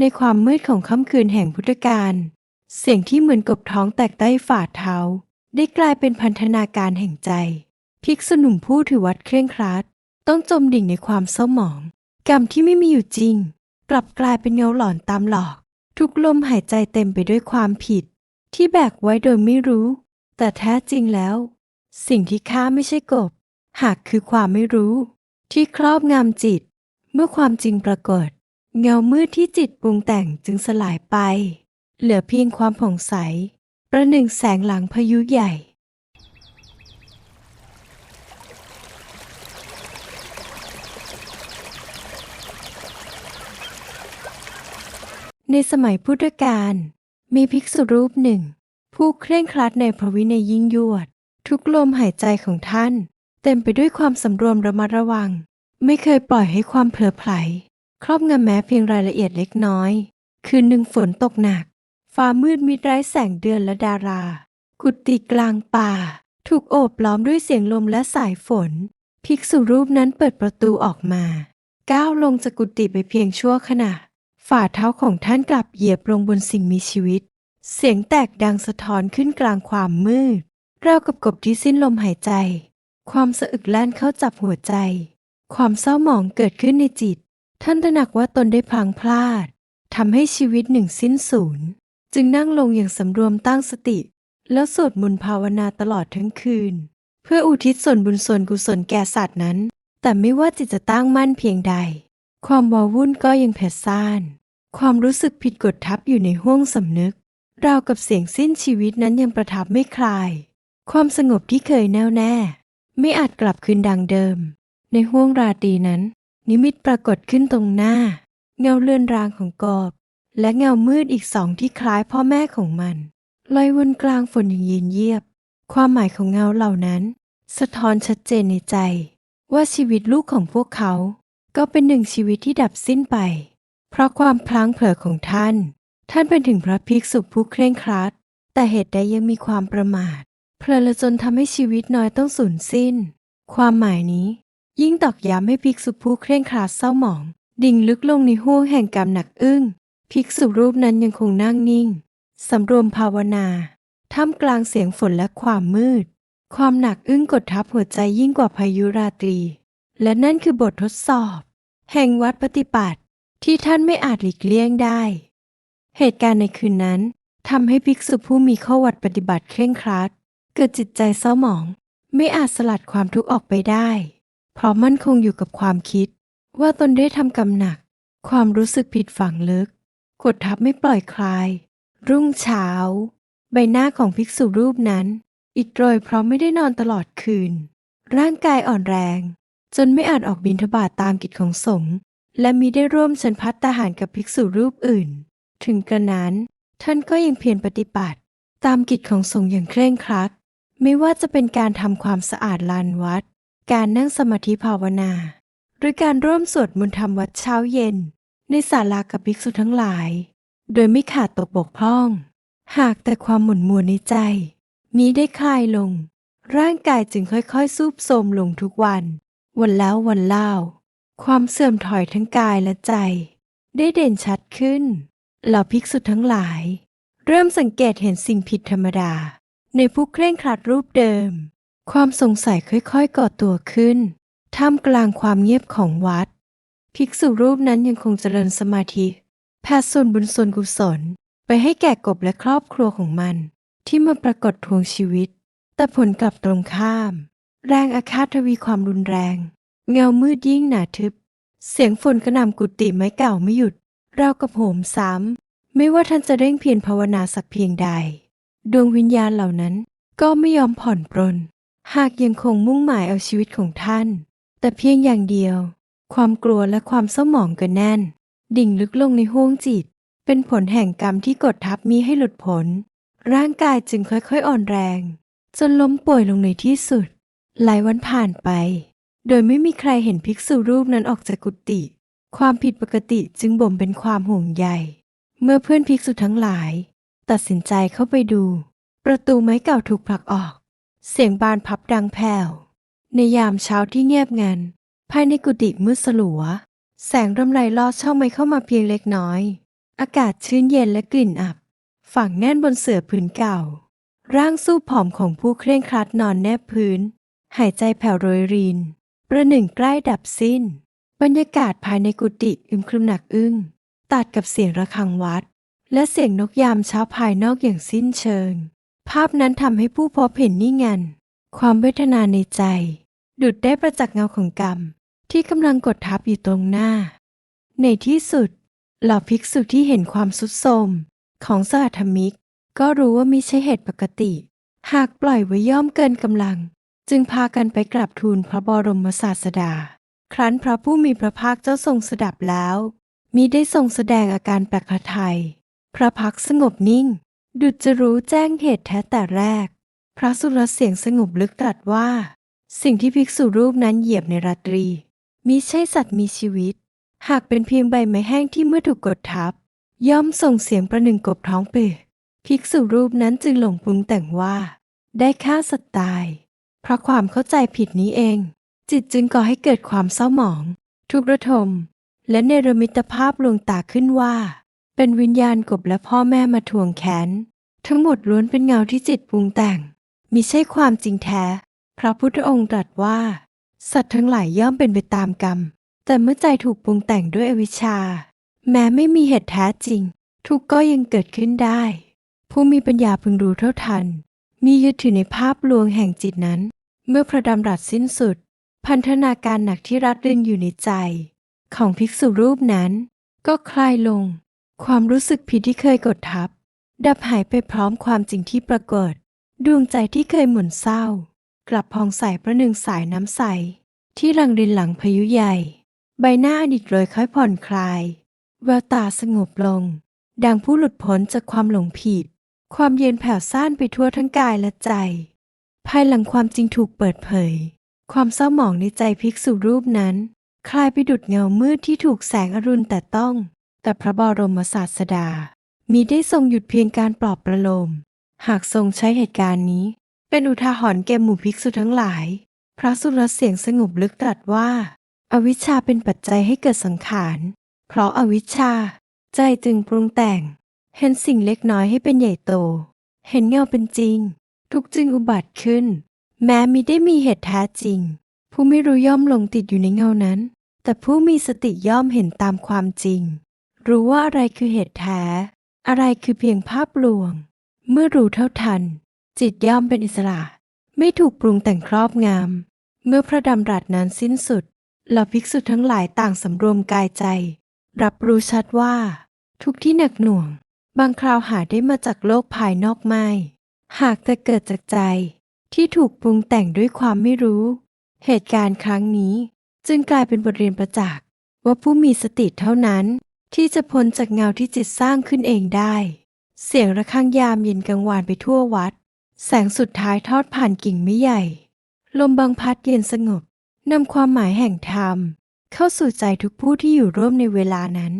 ในความมืดของค่ำคืนแห่งพุทธกาลเสียงที่เหมือนกบท้องแตกใต้ฝ่าเท้า ได้กลายเป็นพันธนาการแห่งใจ ภิกษุหนุ่มผู้ถือวัดเคร่งครัด ต้องจมดิ่งในความเศร้าหมอง กรรมที่ไม่มีอยู่จริง กลับกลายเป็นเงาหลอนตามหลอก ทุกลมหายใจเต็มไปด้วยความผิด ที่แบกไว้โดยไม่รู้ แต่แท้จริงแล้ว สิ่งที่ฆ่าไม่ใช่กบ หากคือความไม่รู้ ที่ครอบงำจิต เมื่อความจริงปรากฏ เงามืดที่จิตปรุงแต่งจึงสลายไป เหลือเพียงความผ่องใส ประหนึ่งแสงหลังพายุใหญ่ ในสมัยพุทธกาลมีภิกษุรูปหนึ่ง ผู้เคร่งครัดในพระวินัยยิ่งยวด ทุกลมหายใจของท่าน เต็มไปด้วยความสำรวมระมัดระวัง ไม่เคยปล่อยให้ความเผลอไผล ครอบงำแม้เพียงรายละเอียดเล็กน้อย คืนหนึ่งฝนตกหนัก ฟ้ามืดมิดไร้แสงเดือนและดารา กุฏิกลางป่า ถูกโอบล้อมด้วยเสียงลมและสายฝน ภิกษุรูปนั้นเปิดประตูออกมา ก้าวลงจากกุฏิไปเพียงชั่วขณะ ฝ่าเท้าของท่านกลับเหยียบลงบนสิ่งมีชีวิต เสียงแตกดังสะท้อนขึ้นกลางความมืดราวกับกบที่สิ้นลมหายใจ ความสะอึกแล่นเข้าจับหัวใจ ความเศร้าหมองเกิดขึ้นในจิต ท่านตระหนักว่าตนได้พลังพลาดทำให้ชีวิตหนึ่งสิ้นสูญจึงนั่งลงอย่างสำรวมตั้งสติ แล้วสวดมนต์ภาวนาตลอดทั้งคืน เพื่ออุทิศส่วนบุญส่วนกุศลแก่สัตว์นั้น แต่ไม่ว่าจิตจะตั้งมั่นเพียงใด ความวาวุ่นก็ยังแผดซ่าน ความรู้สึกผิดกดทับอยู่ในห้วงสำนึกราวกับเสียงสิ้นชีวิตนั้นยังประทับไม่คลาย ความสงบที่เคยแน่วแน่ ไม่อาจกลับคืนดังเดิม ในห้วงราตรีนั้น นิมิตปรากฏขึ้นตรงหน้า เงาเลื่อนรางของกอบ และเงามืดอีกสองที่คล้ายพ่อแม่ของมันลอยวนกลางฝนอย่างเย็นเยียบ ความหมายของเงาเหล่านั้น สะท้อนชัดเจนในใจ ว่าชีวิตลูกของพวกเขา ก็เป็นหนึ่งชีวิตที่ดับสิ้นไป เพราะความพลั้งเผลอของท่าน ท่านเป็นถึงพระภิกษุผู้เคร่งครัด แต่เหตุใดยังมีความประมาทเพลินละจนทำให้ชีวิตน้อยต้องสูญสิ้น ความหมายนี้ ยิ่งตอกย้ำให้ภิกษุผู้เคร่งครัดเศร้าหมอง ดิ่งลึกลงในห้วงแห่งกรรมหนักอึ้ง ภิกษุรูปนั้นยังคงนั่งนิ่ง สำรวมภาวนา ท่ามกลางเสียงฝนและความมืด ความหนักอึ้งกดทับหัวใจยิ่งกว่าพายุราตรี และนั่นคือบททดสอบ แห่งวัดปฏิบัติที่ท่านไม่อาจหลีกเลี่ยงได้ เหตุการณ์ในคืนนั้นทำให้ภิกษุผู้มีข้อวัดปฏิบัติเคร่งครัด เกิดจิตใจเศร้าหมอง ไม่อาจสลัดความทุกข์ออกไปได้ เพราะมั่นคงอยู่กับความคิด ว่าตนได้ทำกรรมหนัก ความรู้สึกผิดฝังลึก กดทับไม่ปล่อยคลาย รุ่งเช้า ใบหน้าของภิกษุรูปนั้น อิดโรยเพราะไม่ได้นอนตลอดคืน ร่างกายอ่อนแรง จนไม่อาจออกบิณฑบาตตามกิจของสงฆ์และมิได้ร่วมฉันพัตตาหารกับภิกษุรูปอื่น ถึงกระนั้น ท่านก็ยังเพียรปฏิบัติ ตามกิจของสงฆ์อย่างเคร่งครัด ไม่ว่าจะเป็นการทำความสะอาดลานวัด การนั่งสมาธิภาวนา หรือการร่วมสวดมนต์ทำวัดเช้าเย็น ในศาลากับภิกษุทั้งหลาย โดยไม่ขาดตกบกพร่อง หากแต่ความหมุนมัวในใจมีได้คลายลง ร่างกายจึงค่อยๆซูบโทมลงทุกวัน วันแล้ววันเล่า ความเสื่อมถอยทั้งกายและใจ ได้เด่นชัดขึ้นเหล่าภิกษุทั้งหลาย เริ่มสังเกตเห็นสิ่งผิดธรรมดา ในผู้เคร่งครัดรูปเดิม ความสงสัยค่อยๆก่อตัวขึ้น ท่ามกลางความเงียบของวัด ภิกษุรูปนั้นยังคงเจริญสมาธิแผ่ส่วนบุญส่วนกุศล ไปให้แก่กบและครอบครัวของมัน ที่มาปรากฏทวงชีวิต แต่ผลกลับตรงข้าม แรงอาฆาตทวีความรุนแรง เงามืดยิ่งหนาทึบ เสียงฝนกระหน่ำกุฏิไม้เก่าไม่หยุดเรากับโหมซ้ำไม่ว่าท่านจะเร่งเพียรภาวนาสักเพียงใด ดวงวิญญาณเหล่านั้นก็ไม่ยอมผ่อนปรน หากยังคงมุ่งหมายเอาชีวิตของท่าน แต่เพียงอย่างเดียว ความกลัวและความเศร้าหมองก็แน่น ดิ่งลึกลงในห้วงจิต เป็นผลแห่งกรรมที่กดทับมีให้หลุดพ้นร่างกายจึงค่อยๆอ่อนแรง จนล้มป่วยลงในที่สุด หลายวันผ่านไป โดยไม่มีใครเห็นภิกษุรูปนั้นออกจากกุฏิความผิดปกติจึงบ่มเป็นความห่วงใยเมื่อเพื่อนภิกษุทั้งหลาย ตัดสินใจเข้าไปดู ประตูไม้เก่าถูกผลักออก เสียงบานพับดังแผ่ว ในยามเช้าที่เงียบงัน ภายในกุฏิมืดสลัว แสงรำไรลอดช่องไม้เข้ามาเพียงเล็กน้อย อากาศชื้นเย็นและกลิ่นอับ ฝังแน่นบนเสื่อผืนเก่า ร่างสู้ผอมของผู้เคร่งครัดนอนแนบพื้น หายใจแผ่วโรยริน ประหนึ่งใกล้ดับสิ้น บรรยากาศภายในกุฏิอึมครึมหนักอึ้ง ตัดกับเสียงระฆังวัด และเสียงนกยามเช้าภายนอกอย่างสิ้นเชิง ภาพนั้นทำให้ผู้พบเห็นนี่งัน ความเวทนาในใจ ดุดได้ประจักษ์เงาของกรรม ที่กำลังกดทับอยู่ตรงหน้า ในที่สุด เหล่าภิกษุที่เห็นความสุดโทมของสหัธมิก ก็รู้ว่ามิใช่เหตุปกติ หากปล่อยไว้ย่อมเกินกำลัง จึงพากันไปกราบทูลพระบรมศาสดา ครั้นพระผู้มีพระภาคเจ้าทรงสดับแล้วมิได้ทรงแสดงอาการแปลกพระทัยพระพักสงบนิ่ง ดุจจะรู้แจ้งเหตุแท้แต่แรก พระสุรเสียงสงบลึกตรัสว่า สิ่งที่ภิกษุรูปนั้นเหยียบในราตรี มิใช่สัตว์มีชีวิต หากเป็นเพียงใบไม้แห้งที่เมื่อถูกกดทับ ย่อมส่งเสียงประหนึ่งกบท้องเปื่อยภิกษุรูปนั้นจึงหลงปรุงแต่งว่า ได้ฆ่าสัตว์ตาย เพราะความเข้าใจผิดนี้เอง จิตจึงก่อให้เกิดความเศร้าหมอง ทุกข์ระทม และเนรมิตภาพลวงตาขึ้นว่า เป็นวิญญาณกบและพ่อแม่มาทวงแค้น ทั้งหมดล้วนเป็นเงาที่จิตปรุงแต่ง มิใช่ความจริงแท้ พระพุทธองค์ตรัสว่า สัตว์ทั้งหลายย่อมเป็นไปตามกรรม แต่เมื่อใจถูกปรุงแต่งด้วยอวิชชา แม้ไม่มีเหตุแท้จริง ทุกก็ยังเกิดขึ้นได้ ผู้มีปัญญาพึงรู้เท่าทัน มียึดถือในภาพลวงแห่งจิตนั้น เมื่อพระดำรัสสิ้นสุด พันธนาการหนักที่รัดรึงอยู่ในใจ ของภิกษุรูปนั้น ก็คลายลง ความรู้สึกผิดที่เคยกดทับ ดับหายไปพร้อมความจริงที่ปรากฏ ดวงใจที่เคยหมุนเศร้า กลับพองใสประหนึ่งสายน้ำใส ที่ลังรินหลังพายุใหญ่ ใบหน้าอดีตโรยค่อยผ่อนคลายแววตาสงบลง ดังผู้หลุดพ้นจากความหลงผิด ความเย็นแผ่วซ่านไปทั่วทั้งกายและใจ ภายหลังความจริงถูกเปิดเผย ความเศร้าหมองในใจภิกษุรูปนั้น คลายไปดุดเงามืดที่ถูกแสงอรุณแต่ต้อง แต่พระบรมศาสดามีได้ทรงหยุดเพียงการปลอบประโลม หากทรงใช้เหตุการณ์นี้ เป็นอุทาหรณ์แก่หมู่ภิกษุทั้งหลาย พระสุรเสียงสงบลึกตรัสว่า อวิชชาเป็นปัจจัยให้เกิดสังขาร เพราะอาวิชชา ใจจึงปรุงแต่ง เห็นสิ่งเล็กน้อยให้เป็นใหญ่โต เห็นเงาเป็นจริง ทุกจึงอุบัติขึ้น แม้มิได้มีเหตุแท้จริง ผู้ไม่รู้ย่อมหลงติดอยู่ในเงานั้น แต่ผู้มีสติย่อมเห็นตามความจริง รู้ว่าอะไรคือเหตุแท้ อะไรคือเพียงภาพลวง เมื่อรู้เท่าทัน จิตย่อมเป็นอิสระ ไม่ถูกปรุงแต่งครอบงำเมื่อพระดำรัสนั้นสิ้นสุดเหล่าภิกษุทั้งหลายต่างสำรวมกายใจ รับรู้ชัดว่า ทุกที่หนักหน่วง บางคราวหาได้มาจากโลกภายนอกไม่ หากแต่เกิดจากใจ ที่ถูกปรุงแต่งด้วยความไม่รู้ เหตุการณ์ครั้งนี้ จึงกลายเป็นบทเรียนประจักษ์ว่าผู้มีสติเท่านั้น ที่จะพ้นจากเงาที่จิตสร้างขึ้นเองได้ เสียงระฆังยามเย็นกลางวานไปทั่ววัด แสงสุดท้ายทอดผ่านกิ่งไม้ใหญ่ ลมบางพัดเย็นสงบนำความหมายแห่งธรรม เข้าสู่ใจทุกผู้ที่อยู่ร่วมในเวลานั้น